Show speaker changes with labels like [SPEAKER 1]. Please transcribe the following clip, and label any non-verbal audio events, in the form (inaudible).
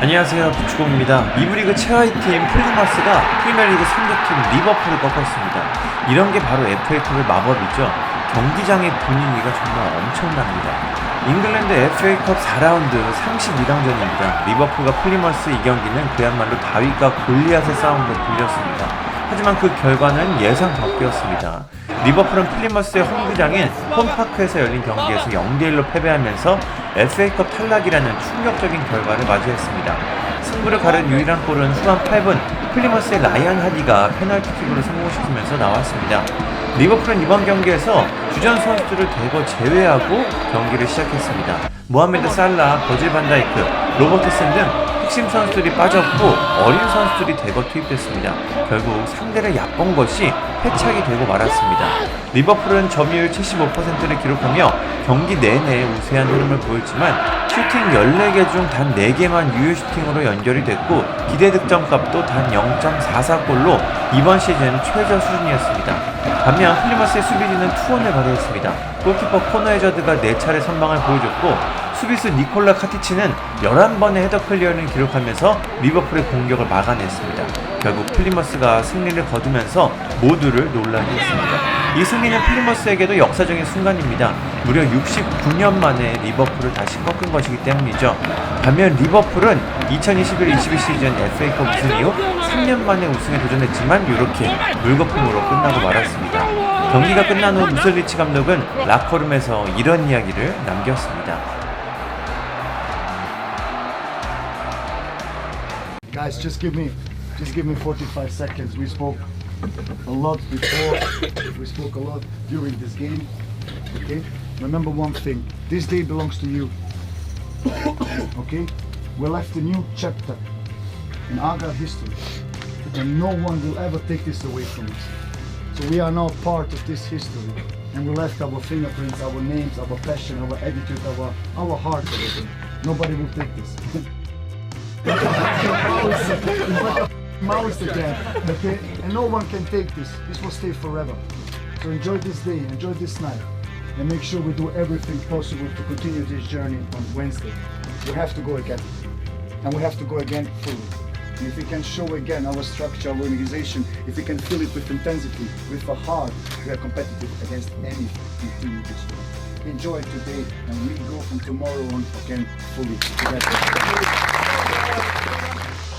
[SPEAKER 1] 안녕하세요 부추공입니다. 이브리그 최하위 팀 플리머스가 프리미어리그 상대팀 리버풀을 꺾었습니다. 이런 게 바로 FA컵의 마법이죠. 경기장의 분위기가 정말 엄청납니다. 잉글랜드 FA컵 4라운드 32강전입니다. 리버풀과 플리머스 이 경기는 그야말로 다윗과 골리앗의 싸움으로 불렸습니다. 하지만 그 결과는 예상 밖이었습니다. 리버풀은 플리머스의 홈구장인 홈파크에서 열린 경기에서 0대1로 패배하면서 FA컵 탈락이라는 충격적인 결과를 맞이했습니다. 승부를 가른 유일한 골은 후반 8분 플리머스의 라이언 하디가 페널티킥으로 성공시키면서 나왔습니다. 리버풀은 이번 경기에서 주전 선수들을 대거 제외하고 경기를 시작했습니다. 모하메드 살라, 버질 반다이크, 로버트슨 등 핵심 선수들이 빠졌고 어린 선수들이 대거 투입됐습니다. 결국 상대를 얕본 것이 패착이 되고 말았습니다. 리버풀은 점유율 75%를 기록하며 경기 내내 우세한 흐름을 보였지만 슈팅 14개 중 단 4개만 유효 슈팅으로 연결이 됐고 기대 득점값도 단 0.44골로 이번 시즌 최저 수준이었습니다. 반면 플리머스의 수비진은 투혼을 발휘했습니다. 골키퍼 코너 헤저드가 4차례 선방을 보여줬고 수비수 니콜라 카티치는 11번의 헤더 클리어를 기록하면서 리버풀의 공격을 막아냈습니다. 결국 플리머스가 승리를 거두면서 모두를 논란이 했습니다. 이 승리는 플리머스에게도 역사적인 순간입니다. 무려 69년 만에 리버풀을 다시 꺾은 것이기 때문이죠. 반면 리버풀은 2021-22 시즌 FA컵 우승 이후 3년 만에 우승에 도전했지만 이렇게 물거품으로 끝나고 말았습니다. 경기가 끝난 후 무슬리치 감독은 라커룸에서 이런 이야기를 남겼습니다.
[SPEAKER 2] Guys, just give me, just give me 45 seconds. We spoke a lot before. we spoke a lot during this game. Okay. Remember one thing. This day belongs to you. okay. We left a new chapter in Agar history, and no one will ever take this away from us. So we are now part of this history, and we left our fingerprints, our names, our passion, our attitude, our our heart. Nobody will take this. (laughs) mouse again, okay? And no one can take this. This will stay forever. So enjoy this day, enjoy this night, and make sure we do everything possible to continue this journey on Wednesday. We have to go again, and we have to go again fully. And if we can show again our structure, our organization, if we can fill it with intensity, with a heart, we are competitive against any team in this world. Enjoy today, and we go from tomorrow on again fully together. すいません。